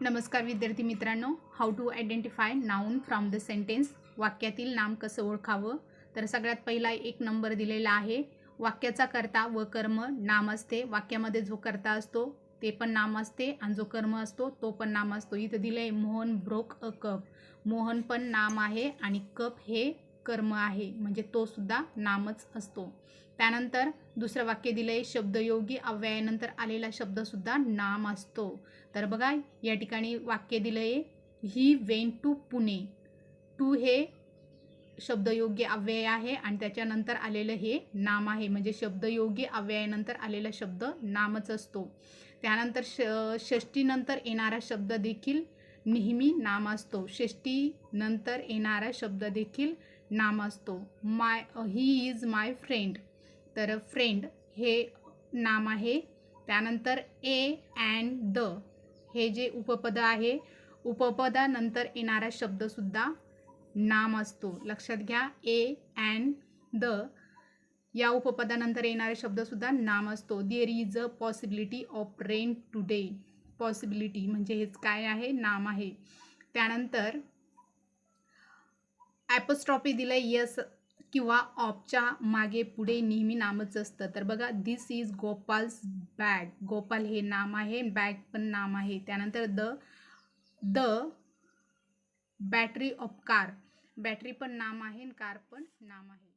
नमस्कार विद्यार्थी मित्रांनो. How to identify noun from the sentence वाक्यातील नाम कसं ओळखावं? तर सगळ्यात पहिला एक नंबर दिलेला आहे. वाक्याचा कर्ता व कर्म नाम असते. वाक्यामध्ये जो कर्ता असतो ते पण नाम असते. आणि जो कर्म असतो तो पण नाम असतो. इथं दिलं आहे Mohan broke a cup. Mohan पण नाम आहे आणि कप हे कर्म आहे म्हणजे तो सुद्धा नामच असतो. त्यानंतर दुसरं वाक्य दिलं आहे शब्दयोगी अव्ययानंतर आलेला शब्दसुद्धा नाम असतो. तर बघा या ठिकाणी वाक्य दिलं आहे he went to Pune. To हे शब्दयोग्य अव्यय आहे आणि त्याच्यानंतर आलेलं हे नाम आहे म्हणजे शब्दयोगी अव्ययानंतर आलेला शब्द नामच असतो. त्यानंतर श षष्टीनंतर येणारा शब्द देखील नेहमी नाम असतो. षष्टीनंतर येणारा शब्द देखील नाम असतो. My he is my friend तर फ्रेंड हे नाम आहे. त्यानंतर ए अँड द हे जे उपपद आहे उपपदानंतर येणारा शब्दसुद्धा नाम असतो. लक्षात घ्या ए अँड द या उपपदानंतर येणारा शब्दसुद्धा नाम असतो. There is a possibility of rain today possibility म्हणजे हेच काय आहे? नाम आहे. त्यानंतर ॲपस्ट्रॉपी दिलं यस किंवा ऑपच्या मागे पुढे नेहमी नामच असतं. तर बघा this is Gopal's bag Gopal हे नाम आहे बॅग पण नाम आहे. त्यानंतर the the battery of car battery पण नाम आहे कार पण नाम आहे.